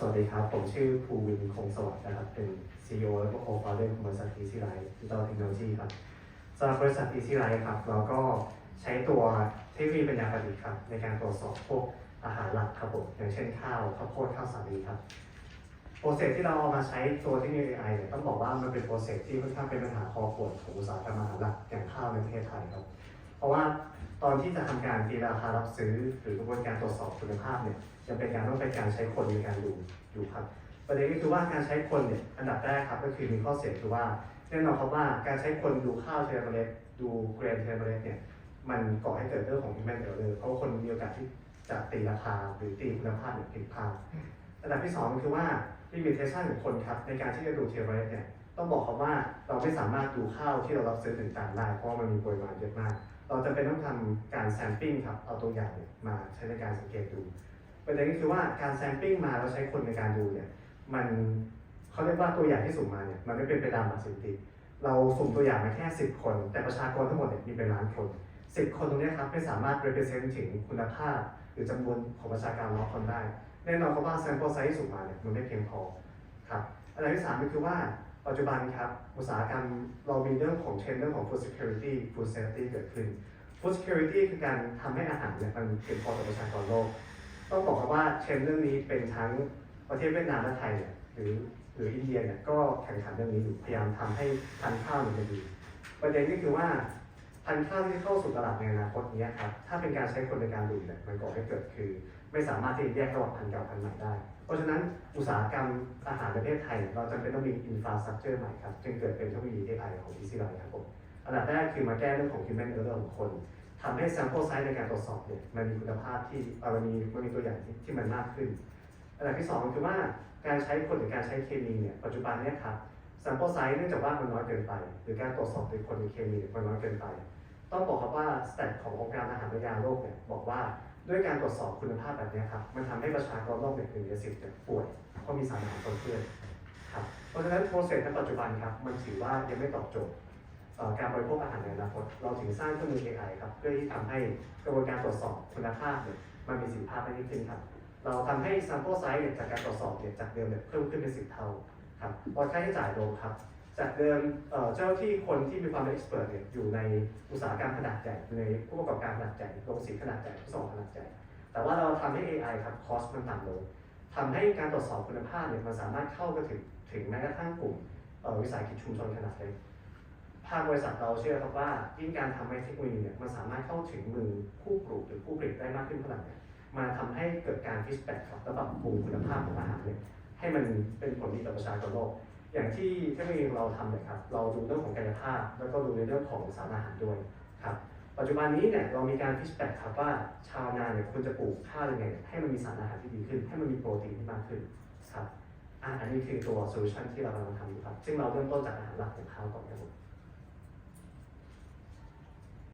สวัสดีครับ ผมชื่อภูวินคงสวัสดิ์นะครับ เป็น CEO และก็โคฟาเดอร์ของบริษัท Easy Life Digital Technology ครับสำหรับบริษัท Easy Life ครับเราก็ใช้ตัวเทคโนโลยีปัญญาประดิษฐ์ครับ ในการตรวจสอบพวกอาหารหลักครับผมอย่างเช่นข้าวข้าวโพดข้าวสาลีครับโปรเซสที่เราเอามาใช้ตัวเทคโนโลยี AI เนี่ยต้องบอกว่ามันเป็นโปรเซสที่ค่อนข้างเป็นปัญหาคอปวดของอุตสาหกรรมอาหารหลักอย่างข้าวในประเทศไทยครับ เพราะว่าตอนที่จะทำการตีราคารับซื้อ หรือกระบวนการตรวจสอบคุณภาพเนี่ยยังเป็นการต้องเป็นการใช้คนในการดูอยู่ครับประเด็นก็คือว่าการใช้คนเนี่ยอันดับแรกครับก็คือมีข้อเสียคือว่าแน่นอนครับว่าการใช้คนดูข้าวเทเลเมล็ดดูเกรนเทเลเมล็ดเนี่ยมันก่อให้เกิดเรื่องของ human error เพราะคนมีโอกาสที่จะตีราคาหรือตีคุณภาพเนี่ยผิดพลาดอันดับที่สองคือว่า limitation ของคนครับในการที่จะดูเทเลเมล็ดเนี่ย ต้องบอกครับว่าเราไม่สามารถดูข้าวที่เรารับซื้อหนึ่งตันได้เพราะมันมีปริมาณเยอะมาก เราจะเป็นต้องทำการ sampling ครับเอาตัวอย่างเนี่ยมาใช้ในการสังเกตดูประเด็นก็คือว่าการแซมปิ้งมาแล้วใช้คนในการดูเนี่ยมันเขาเรียกว่าตัวอย่างที่สุ่มมาเนี่ยมันไม่เป็นไปตามหลักสถิติเราสุ่มตัวอย่างมาแค่ 10 คน แต่ประชากรทั้งหมดเนี่ยมีเป็นล้านคน 10 คนตรงนี้ครับไม่สามารถ represent ถึงคุณภาพ หรือจำนวนของประชากรร้อยคนได้แน่นอนครับว่า sample size ที่สุ่มมาเนี่ยมันไม่เพียงพอครับอันดับที่สามก็คือว่า ปัจจุบันครับ อุตสาหกรรมเรามีเรื่องของเทรนด์เรื่องของ food security food safety เกิดขึ้น food security คือการทำให้อาหารเนี่ยมันเพียงพอต่อประชากรโลก ต้องบอกครับว่าเทรนด์เรื่องนี้เป็นทั้งประเทศเวียดนามและไทยเนี่ยหรือหรืออินเดียเนี่ยก็แข่งขันเรื่องนี้อยู่พยายามทำให้ทันข้าวมันดี ประเด็นก็คือว่า พันธุ์ข้าวที่เข้าสู่ตลาดในอนาคตนี้ครับถ้าเป็นการใช้คนในการดูเนี่ยมันก่อให้เกิดคือ ไม่สามารถที่จะแยกระหว่างพันธุ์เก่าพันธุ์ใหม่ได้ เพราะฉะนั้นอุตสาหกรรมอาหารประเทศไทย เราจำเป็นต้องมีอินฟราสตรักเจอร์ใหม่ครับจึงเกิดเป็นเทคโนโลยี AI ของ Easy Line ครับผมอันดับแรกคือมาแก้เรื่องของ human error ของคนทำให้ sample size ในการตรวจสอบเนี่ยมันมีคุณภาพที่เอ่อมันมีมันมีตัวอย่างที่ทมันมากขึ้นอันดับที่สองคือว่าการใช้คนหรือการใช้เคมีเนี่ยปัจจุบันเนี่ยครับ sample size เนื่องจากว่ามันน้อยเกินไป หรือการตรวจสอบโดยคนในเคมีมันน้อยเกินไป ต้องบอกครับว่าสแตทขององค์การอาหารและยาโลกเนี่ยบอกว่าด้วยการตรวจสอบคุณภาพแบบนี้ครับมันทำให้ประชากรโลกเนี่ยหนึ่งในสิบเนี่ยป่วยเพราะมีสารอาหารปนเปื้อนครับเพราะฉะนั้นโปรเซสในปัจจุบันครับมันถือว่ายังไม่ตอบโจทย์การบริโภคอาหารในอนาคตเราถึงสร้างเครื่องมือ AI ครับเพื่อที่ทำให้กระบวนการตรวจสอบคุณภาพเนี่ยมันมีประสิทธิภาพมากยิ่งขึ้นครับเราทำให้ sample size เนี่ยจากการตรวจสอบเนี่ยจากเดิมเนี่ยเพิ่มขึ้นเป็นสิบเท่าครับลดค่าใช้จ่ายลงครับ จากเดิมเจ้าที่คนที่มีความเป็น expert เพรสเนี่ยอยู่ในอุตสาหกรรมขนาดใหญ่ในผู้ประกอบการขนาดใหญ่โรงสีขนาดใหญ่ผู้ส่งขนาดใหญ่แต่ว่าเราทำให้ AI ครับ cost มันต่ำลงทำให้การตรวจสอบคุณภาพเนี่ยมันสามารถเข้าไปถึงถึงแม้กระทั่งกลุ่มวิสาหกิจชุมชนขนาดเล็กภาคบริษัทเราเชื่อครับว่ายิ่งการทำให้เทคโนโลยีเนี่ยมันสามารถเข้าถึงมือผู้ปลูกหรือผู้ผลิตได้มากขึ้นเท่าไหร่เนี่ยมาทำให้เกิดการฟิชแบ็กครับและปรับปรุงคุณภาพของอาหารเนี่ยให้มันเป็นผลดีต่อประชากรโลก อย่างที่ท่านเองเราทำนะครับ เราดูเรื่องของกายภาพ แล้วก็ดูในเรื่องของสารอาหารด้วยครับ ปัจจุบันนี้เนี่ยเรามีการฟิชแบ็กครับว่าชาวนาเนี่ยควรจะปลูกข้าวยังไงให้มันมีสารอาหารที่ดีขึ้น ให้มันมีโปรตีนที่มากขึ้นครับอันนี้คือตัวโซลูชันที่เรากำลังทำอยู่ครับ ซึ่งเราเริ่มต้นจากอาหารหลักของข้าวก่อนครับ